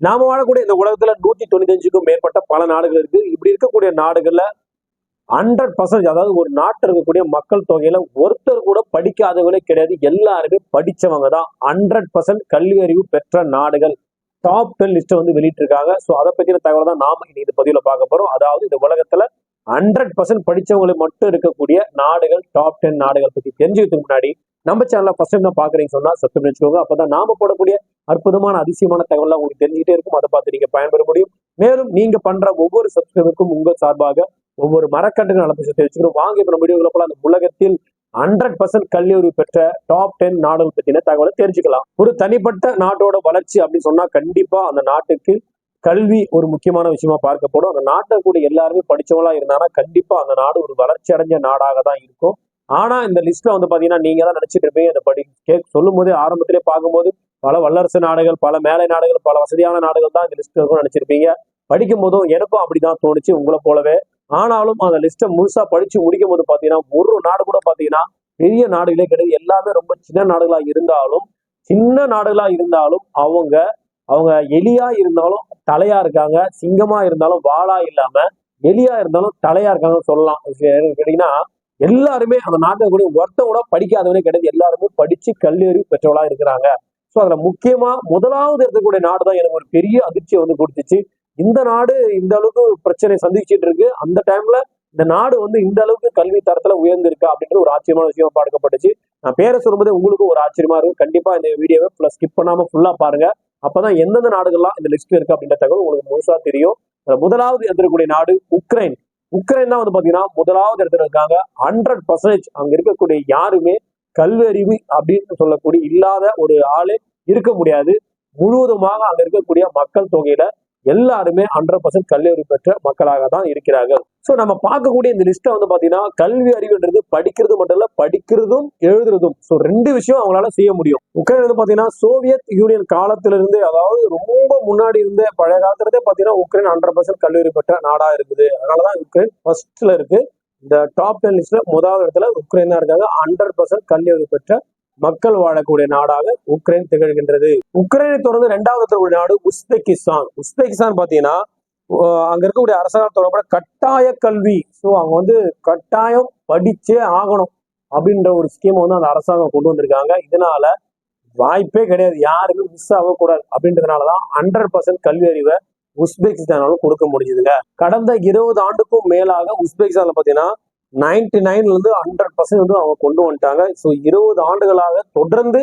நாம வாழக்கூடிய இந்த உலகத்துல நூத்தி தொண்ணூத்தஞ்சுக்கும் மேற்பட்ட பல நாடுகள் இருக்கு. இப்படி இருக்கக்கூடிய நாடுகள்ல ஹண்ட்ரட் பர்சன்ட் அதாவது ஒரு நாட்டில் இருக்கக்கூடிய மக்கள் தொகையில ஒருத்தர் கூட படிக்காதவங்களே கிடையாது. எல்லாருமே படிச்சவங்க தான். ஹண்ட்ரட் பர்சன்ட் கல்வி அறிவு பெற்ற நாடுகள். டாப் டென் லிஸ்ட்டை வந்து வெளியிட்டிருக்காங்க. ஸோ அதை பத்தின தகவல் தான் நாம இன்னைக்கு இந்த பதிவில் பார்க்க போறோம். அதாவது இந்த உலகத்துல ஹண்ட்ரட் பர்சன்ட் படிச்சவங்களை மட்டும் இருக்கக்கூடிய நாடுகள் டாப் டென் நாடுகள் பத்தி தெரிஞ்சுக்கிறதுக்கு முன்னாடி நம்ம சேனலை ஃபர்ஸ்ட் டைம் தான் பாக்குறீங்க சொன்னா சப்ஸ்கிரைப் வச்சுக்கோங்க அப்பதான் நாம போடக்கூடிய அற்புதமான அதிசயமான தகவலாம் உங்களுக்கு தெரிஞ்சுக்கிட்டே இருக்கும். அதை பார்த்து நீங்க பயன்பெற முடியும். மேலும் நீங்க பண்ற ஒவ்வொரு சப்ஸ்கிரைபருக்கும் உங்கள் சார்பாக ஒவ்வொரு மரக்கட்டுகள் நலத்தை தெரிவிச்சுக்கிறோம். வாங்க இப்ப நம்ம போல அந்த உலகத்தில் ஹண்ட்ரட் பர்சன்ட் கல்லூரி பெற்ற டாப் டென் நாடுகள் பற்றின தகவலை தெரிஞ்சுக்கலாம். ஒரு தனிப்பட்ட நாட்டோட வளர்ச்சி அப்படின்னு சொன்னா கண்டிப்பா அந்த நாட்டுக்கு கல்வி ஒரு முக்கியமான விஷயமா பார்க்கப்படும். அந்த நாட்டை கூட எல்லாருமே படிச்சவங்களா இருந்தாங்கன்னா கண்டிப்பா அந்த நாடு ஒரு வளர்ச்சி அடைஞ்ச நாடாக தான் இருக்கும். ஆனா இந்த லிஸ்ட்ல வந்து பாத்தீங்கன்னா நீங்க தான் நினைச்சிட்டு இருப்பீங்க. அந்த படி கே சொல்லும் போதே ஆரம்பத்திலே பார்க்கும்போது பல வல்லரசு நாடுகள் பல மேலை நாடுகள் பல வசதியான நாடுகள் தான் இந்த லிஸ்ட் இருக்கும் நினைச்சிருப்பீங்க. படிக்கும் போதும் எனக்கும் அப்படிதான் தோணுச்சு உங்களை போலவே. ஆனாலும் அந்த லிஸ்ட்டை முழுசா படிச்சு முடிக்கும் போது பாத்தீங்கன்னா ஒரு நாடு கூட பாத்தீங்கன்னா பெரிய நாடுகளே கிடையாது. எல்லாமே ரொம்ப சின்ன நாடுகளா இருந்தாலும் சின்ன நாடுகளா இருந்தாலும் அவங்க அவங்க எளியா இருந்தாலும் தலையா இருக்காங்க சிங்கமா இருந்தாலும் வாளா இல்லாம எலியா இருந்தாலும் தலையா இருக்காங்கன்னு சொல்லலாம். கேட்டீங்கன்னா எல்லாருமே அந்த நாட்டை கூட ஒருத்தன் கூட படிக்காதவனே கிடையாது. எல்லாருமே படிச்சு கல்லூரி பெற்றவளா இருக்கிறாங்க. ஸோ அதுல முக்கியமா முதலாவது இருக்கக்கூடிய நாடு தான் எனக்கு ஒரு பெரிய அதிர்ச்சியை வந்து கொடுத்துச்சு. இந்த நாடு இந்த அளவுக்கு பிரச்சனை சந்திச்சுட்டு இருக்கு. அந்த டைம்ல இந்த நாடு வந்து இந்த அளவுக்கு கல்வி தரத்துல உயர்ந்திருக்கா அப்படின்ற ஒரு ஆச்சரியமான விஷயம் பார்க்கப்பட்டுச்சு. நான் பேரை சொல்லும்போது உங்களுக்கும் ஒரு ஆச்சரியமா இருக்கும். கண்டிப்பா இந்த வீடியோவை பிளஸ் ஸ்கிப் பண்ணாம ஃபுல்லா பாருங்க. அப்பதான் எந்தெந்த நாடுகள்லாம் இந்த லிஸ்ட் இருக்கு அப்படின்ற தகவல் உங்களுக்கு முழுசா தெரியும். முதலாவது இருக்கக்கூடிய நாடு உக்ரைன். உக்ரைன் தான் வந்து பாத்தீங்கன்னா முதலாவது இடத்துல இருக்காங்க ஹண்ட்ரட் பர்சன்டேஜ் அங்க இருக்கக்கூடிய யாருமே கல்வியறிவு அப்படின்னு சொல்லக்கூடிய இல்லாத ஒரு ஆளே இருக்க முடியாது. முழுவதுமாக அங்க இருக்கக்கூடிய மக்கள் தொகையில எல்லாருமே ஹண்ட்ரட் பர்சன்ட் கல்வி அறிவு பெற்ற மக்களாக தான் இருக்கிறார்கள் ஸோ நம்ம பார்க்கக்கூடிய இந்த லிஸ்ட்டை வந்து பார்த்தீங்கன்னா கல்வி அறிவுன்றது படிக்கிறது மட்டும் இல்லை படிக்கிறதும் எழுதுறதும். ஸோ ரெண்டு விஷயம் அவங்களால செய்ய முடியும். உக்ரைன் வந்து பார்த்தீங்கன்னா சோவியத் யூனியன் காலத்திலிருந்து அதாவது ரொம்ப முன்னாடி இருந்த பழைய காலத்துல பார்த்தீங்கன்னா உக்ரைன் ஹண்ட்ரட் பர்சன்ட் கல்வி அறிவு பெற்ற நாடாக இருக்குது அதனாலதான் உக்ரைன் ஃபர்ஸ்ட்ல இருக்கு. இந்த டாப் டென் லிஸ்ட்ல முதல் இடத்துல உக்ரைன் தான் இருக்காங்க. ஹண்ட்ரட் பர்சன்ட் கல்வி அறிவு பெற்ற மக்கள் வாழக்கூடிய நாடாக உக்ரைன் திகழ்கின்றது. உக்ரைனை தொடர்ந்து இரண்டாவது தொடர்புடைய நாடு உஸ்பெகிஸ்தான் உஸ்பெகிஸ்தான் பார்த்தீங்கன்னா அங்க இருக்கக்கூடிய அரசாங்கம் தொடர்புடைய கட்டாய கல்வி. ஸோ அவங்க வந்து கட்டாயம் படிச்சே ஆகணும் அப்படின்ற ஒரு ஸ்கீம் வந்து அந்த அரசாங்கம் கொண்டு வந்திருக்காங்க. இதனால வாய்ப்பே கிடையாது. யாருமே மிஸ் ஆகக்கூடாது அப்படின்றதுனாலதான் ஹண்ட்ரட் பர்சன்ட் கல்வி அறிவை உஸ்பெகிஸ்தானாலும் கொடுக்க முடிஞ்சதுங்க கடந்த இருபது ஆண்டுக்கும் மேலாக உஸ்பெகிஸ்தான்ல பாத்தீங்கன்னா நைன்டி நைன்லேருந்து ஹண்ட்ரட் பர்சன்ட் வந்து அவங்க கொண்டு வந்துட்டாங்க. ஸோ இருபது ஆண்டுகளாக தொடர்ந்து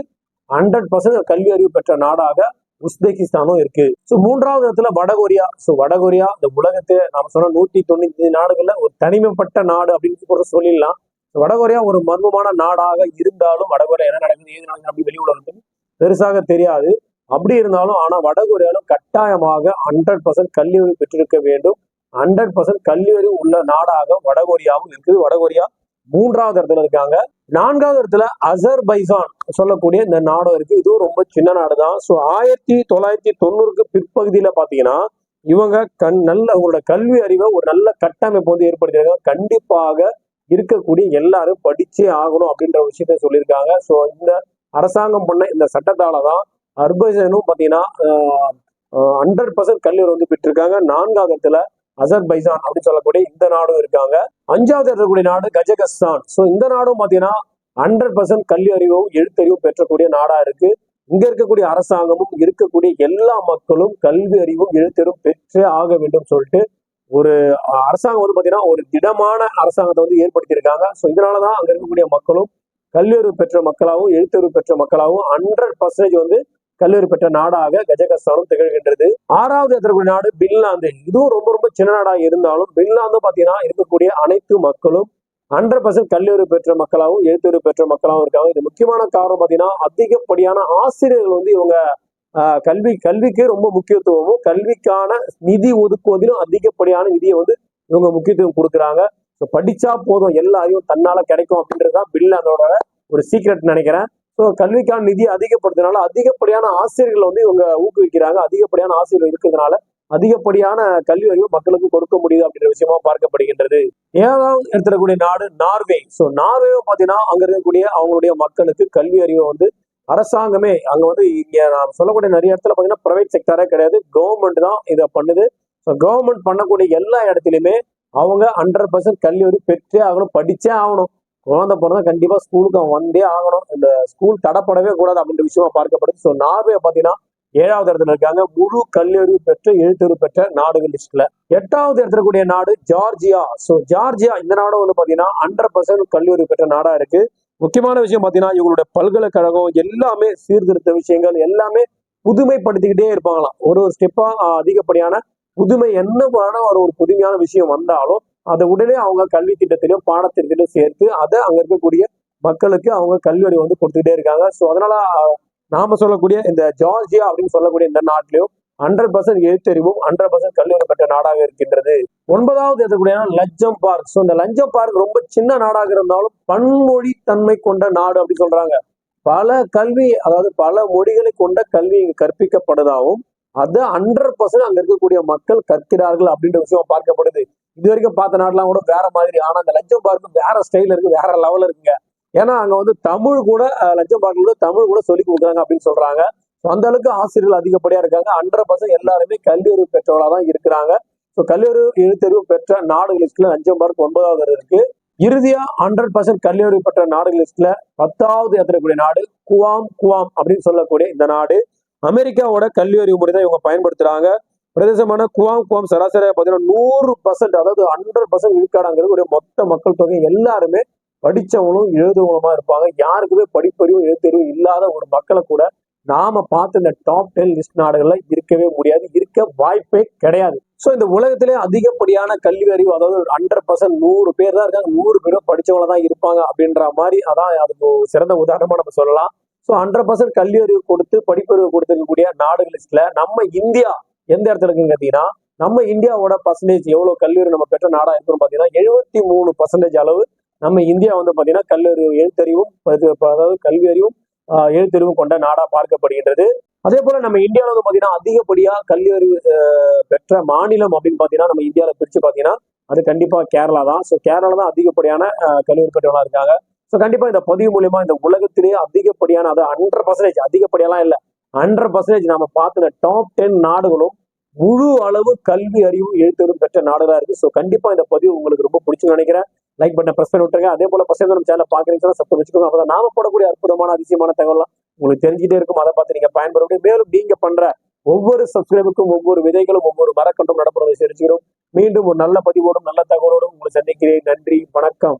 ஹண்ட்ரட் பர்சன்ட் கல்வி அறிவு பெற்ற நாடாக உஸ்பெகிஸ்தானும் இருக்கு. ஸோ மூன்றாவது இடத்துல வடகொரியா. ஸோ வடகொரியா இந்த உலகத்துல நாம் சொன்ன நூத்தி தொண்ணூத்தி நாடுகள்ல ஒரு தனிமைப்பட்ட நாடு அப்படின்னு கூட சொல்லிடலாம். வடகொரியா ஒரு மர்மமான நாடாக இருந்தாலும் வடகொரியா என்ன நடக்குது ஏது நடக்குது அப்படி வெளி உலகத்துக்கு பெருசாக தெரியாது. அப்படி இருந்தாலும் ஆனா வடகொரியாலும் கட்டாயமாக ஹண்ட்ரட் பர்சன்ட் கல்வி அறிவு பெற்றிருக்க வேண்டும். ஹண்ட்ரட் பர்சன்ட் கல்வி உள்ள நாடாக வடகொரியாவும் இருக்குது. வடகொரியா மூன்றாவது இடத்துல இருக்காங்க. நான்காவது இடத்துல அசர்பைசான் சொல்லக்கூடிய இந்த நாடும் இருக்கு. இதுவும் ரொம்ப சின்ன நாடு தான் ஸோ ஆயிரத்தி தொள்ளாயிரத்தி தொண்ணூறுக்கு பிற்பகுதியில பாத்தீங்கன்னா இவங்க கண் நல்ல அவங்களோட கல்வி அறிவை ஒரு நல்ல கட்டமைப்பு வந்து ஏற்படுத்தியிருக்காங்க. கண்டிப்பாக இருக்கக்கூடிய எல்லாரும் படிச்சே ஆகணும் அப்படின்ற ஒரு விஷயத்த சொல்லியிருக்காங்க. ஸோ இந்த அரசாங்கம் பண்ண இந்த சட்டத்தால தான் அர்பைசனும் பார்த்தீங்கன்னா ஹண்ட்ரட் பர்சன்ட் கல்லூரி வந்து பெற்றிருக்காங்க. நான்காவது இடத்துல அசர்பைசான் அப்படின்னு சொல்லக்கூடிய இந்த நாடும் இருக்காங்க. அஞ்சாவது இருக்கக்கூடிய நாடு கஜகஸ்தான். ஸோ இந்த நாடும் பார்த்தீங்கன்னா ஹண்ட்ரட் பர்சன்ட் கல்வி அறிவும் எழுத்தறிவும் பெற்றக்கூடிய நாடா இருக்கு. இங்க இருக்கக்கூடிய அரசாங்கமும் இருக்கக்கூடிய எல்லா மக்களும் கல்வி அறிவும் எழுத்தறிவும் பெற்றே ஆக வேண்டும் சொல்லிட்டு ஒரு அரசாங்கம் வந்து பாத்தீங்கன்னா ஒரு திடமான அரசாங்கத்தை வந்து ஏற்படுத்தியிருக்காங்க. ஸோ இதனாலதான் அங்க இருக்கக்கூடிய மக்களும் கல்வியறிவு பெற்ற மக்களாகவும் எழுத்தறிவு பெற்ற மக்களாகவும் ஹண்ட்ரட் பர்சன்டேஜ் வந்து கல்லூரி பெற்ற நாடாக கஜகஸ்தானும் திகழ்கின்றது. ஆறாவது இருக்கக்கூடிய நாடு பின்லாந்து. இதுவும் ரொம்ப ரொம்ப சின்ன நாடாக இருந்தாலும் பின்லாந்து பாத்தீங்கன்னா இருக்கக்கூடிய அனைத்து மக்களும் ஹண்ட்ரட் பர்சன்ட் கல்லூரி பெற்ற மக்களாகவும் எழுத்துறை பெற்ற மக்களாகவும் இருக்காங்க. இது முக்கியமான காரணம் பாத்தீங்கன்னா அதிகப்படியான ஆசிரியர்கள் வந்து இவங்க ஆஹ் கல்வி கல்விக்கு ரொம்ப முக்கியத்துவமும் கல்விக்கான நிதி ஒதுக்குவதிலும் அதிகப்படியான நிதியை வந்து இவங்க முக்கியத்துவம் கொடுக்குறாங்க. படிச்சா போதும் எல்லா அறிவும் தன்னால கிடைக்கும் அப்படின்றது பில் அதோட ஒரு சீக்ரெட் நினைக்கிறேன். ஸோ கல்விக்கான நிதி அதிகப்படுத்தினால அதிகப்படியான ஆசிரியர்கள் வந்து இவங்க ஊக்குவிக்கிறாங்க. அதிகப்படியான ஆசிரியர்கள் இருக்கிறதுனால அதிகப்படியான கல்வி அறிவு மக்களுக்கு கொடுக்க முடியுது அப்படின்ற விஷயமா பார்க்கப்படுகின்றது. ஏழாவது எடுத்துக்கூடிய நாடு நார்வே. ஸோ நார்வே பார்த்தீங்கன்னா அங்க இருக்கக்கூடிய அவங்களுடைய மக்களுக்கு கல்வி அறிவை வந்து அரசாங்கமே அங்க வந்து இங்க நான் சொல்லக்கூடிய நிறைய இடத்துல பார்த்தீங்கன்னா பிரைவேட் செக்டரே கிடையாது. கவர்மெண்ட் தான் இதை பண்ணுது. ஸோ கவர்மெண்ட் பண்ணக்கூடிய எல்லா இடத்துலையுமே அவங்க ஹண்ட்ரட் பர்சன்ட் கல்வி அறிவு பெற்றே ஆகணும் படிச்சே ஆகணும். குழந்தை பிறந்தா கண்டிப்பா ஸ்கூலுக்கு அவன் வந்தே ஆகணும். இந்த ஸ்கூல் தடப்படவே கூடாது அப்படின்ற விஷயமா பார்க்கப்படுது. ஸோ நார்வே பார்த்தீங்கன்னா ஏழாவது இடத்துல இருக்காங்க. முழு கல்லறிவு பெற்ற எழுத்தறிவு பெற்ற நாடுகள் லிஸ்ட்ல எட்டாவது இடத்துல கூடிய நாடு ஜார்ஜியா. ஸோ ஜார்ஜியா இந்த நாடும் வந்து பாத்தீங்கன்னா ஹண்ட்ரட் பர்சன்ட் கல்லூரி பெற்ற நாடா இருக்கு. முக்கியமான விஷயம் பாத்தீங்கன்னா இவங்களுடைய பல்கலைக்கழகம் எல்லாமே சீர்திருத்த விஷயங்கள் எல்லாமே புதுமைப்படுத்திக்கிட்டே இருப்பாங்களாம். ஒரு ஒரு ஸ்டெப்பா அதிகப்படியான புதுமை என்னமான ஒரு ஒரு புதுமையான விஷயம் வந்தாலும் அதை உடனே அவங்க கல்வி திட்டத்திலையும் பாடத்திட்டத்திலையும் சேர்த்து அதை அங்க இருக்கக்கூடிய மக்களுக்கு அவங்க கல்வி அறிவு வந்து கொடுத்துக்கிட்டே இருக்காங்க. ஸோ அதனால நாம சொல்லக்கூடிய இந்த ஜார்ஜியா அப்படின்னு சொல்லக்கூடிய இந்த நாட்டிலையும் ஹண்ட்ரட் பர்சன்ட் எழுத்தறிவும் ஹண்ட்ரட் பர்சன்ட் கல்வி பெற்ற நாடாக இருக்கின்றது. ஒன்பதாவது இருக்கக்கூடிய லஞ்சம் பார்க். ஸோ இந்த லஞ்சம் பார்க் ரொம்ப சின்ன நாடாக இருந்தாலும் பன்மொழி தன்மை கொண்ட நாடு அப்படின்னு சொல்றாங்க. பல கல்வி அதாவது பல மொழிகளை கொண்ட கல்வி இங்கு கற்பிக்கப்படுதாகவும் அது ஹண்ட்ரட் பர்சன்ட் அங்க இருக்கக்கூடிய மக்கள் கற்கிறார்கள் அப்படின்ற விஷயம் பார்க்கப்படுது. இது வரைக்கும் பார்த்த நாடுலாம் கூட வேற மாதிரி. ஆனா அந்த லஞ்சம் பார்க்கு வேற ஸ்டைல் இருக்கு வேற லெவல் இருக்குங்க. ஏன்னா அங்க வந்து தமிழ் கூட லஞ்சம் பார்க்கல கூட தமிழ் கூட சொல்லி கொடுக்குறாங்க அப்படின்னு சொல்றாங்க. அந்த அளவுக்கு ஆசிரியர்கள் அதிகப்படியா இருக்காங்க. ஹண்ட்ரட் பர்சன்ட் எல்லாருமே கல்வி அறிவு பெற்றவர்களா தான் இருக்கிறாங்க. ஸோ கல்லூரி எழுத்தறிவு பெற்ற நாடுகள் லிஸ்ட்ல லஞ்சம் பார்க் ஒன்பதாவது இருக்கு. இறுதியா ஹண்ட்ரட் பர்சன்ட் கல்வி அறிவு பெற்ற நாடுகள் லிஸ்ட்ல பத்தாவது ஏற்றக்கூடிய நாடு குவாம் குவாம் அப்படின்னு சொல்லக்கூடிய இந்த நாடு. அமெரிக்காவோட கல்வி அறிவு முறை தான் இவங்க பயன்படுத்துறாங்க. பிரதேசமான குவாம் குவாம் சராசரியாக பார்த்தீங்கன்னா நூறு பர்சன்ட் அதாவது ஹண்ட்ரட் பர்சன்ட் இருக்காடாங்கிறது மொத்த மக்கள் தொகை. எல்லாருமே படித்தவங்களும் எழுதுவங்களுமா இருப்பாங்க. யாருக்குமே படிப்பறிவும் எழுத்தறிவும் இல்லாத ஒரு மக்களை கூட நாம பார்த்த இந்த டாப் டென் லிஸ்ட் நாடுகள்ல இருக்கவே முடியாது. இருக்க வாய்ப்பே கிடையாது. ஸோ இந்த உலகத்திலே அதிகப்படியான கல்வி அறிவு அதாவது ஹண்ட்ரட் பர்சன்ட் நூறு பேர் தான் இருக்காங்க. நூறு பேரும் படித்தவங்கள தான் இருப்பாங்க அப்படின்ற மாதிரி அதான் அதுக்கு சிறந்த உதாரணமா நம்ம சொல்லலாம். ஸோ ஹண்ட்ரட் பர்சன்ட் கல்வி அறிவு கொடுத்து படிப்பறிவு கொடுத்துருக்கக்கூடிய நாடுகள் லிஸ்ட்ல நம்ம இந்தியா எந்த இடத்துல இருக்குன்னு கேட்டீங்கன்னா நம்ம இந்தியாவோட பர்சன்டேஜ் எவ்வளவு கல்லூரி நம்ம பெற்ற நாடா இருக்குன்னு பாத்தீங்கன்னா எழுபத்தி மூணு பர்சன்டேஜ் அளவு நம்ம இந்தியா வந்து பாத்தீங்கன்னா கல்லூரி எழுத்தறிவும் அதாவது கல்வி அறிவும் எழுத்தறிவும் கொண்ட நாடா பார்க்கப்படுகின்றது. அதே போல நம்ம இந்தியாவில் வந்து பாத்தீங்கன்னா அதிகப்படியா கல்வி அறிவு பெற்ற மாநிலம் அப்படின்னு பாத்தீங்கன்னா நம்ம இந்தியாவில பிரிச்சு பாத்தீங்கன்னா அது கண்டிப்பா கேரளா தான். ஸோ கேரளா தான் அதிகப்படியான கல்லூரி பெற்றவங்களா இருக்காங்க. ஸோ கண்டிப்பா இந்த பதிவு மூலியமா இந்த உலகத்திலேயே அதிகப்படியான அது ஹண்ட்ரட் பர்சன்டேஜ் அதிகப்படியெல்லாம் இல்லை. ஹண்ட்ரட் பர்சன்டேஜ் நம்ம பார்த்த டாப் டென் நாடுகளும் முழு அளவு கல்வி அறிவு எழுத்தறிவு பெற்ற நாடுகளா இருக்கு. ஸோ கண்டிப்பா இந்த பதிவு உங்களுக்கு ரொம்ப பிடிச்சுன்னு நினைக்கிறேன். லைக் பட்டன் பிரஸ் பண்ணி விட்டுருங்க. அதே போல பசங்க நம்ம சேனல் பாக்குறீங்கன்னா சத்தம் வச்சுக்கோங்க. அப்பதான் நாம போடக்கூடிய அற்புதமான அதிசயமான தகவலாம் உங்களுக்கு தெரிஞ்சுட்டே இருக்கும். அதை பார்த்து நீங்க பயன்படுத்தி மேலும் நீங்க பண்ற ஒவ்வொரு சப்ஸ்கிரைபுக்கும் ஒவ்வொரு விதைகளும் ஒவ்வொரு மரக்கன்றும் நடப்படுவதை தெரிஞ்சுக்கிறோம். மீண்டும் ஒரு நல்ல பதிவோடும் நல்ல தகவலோடும் உங்களை சந்திக்கிறேன். நன்றி. வணக்கம்.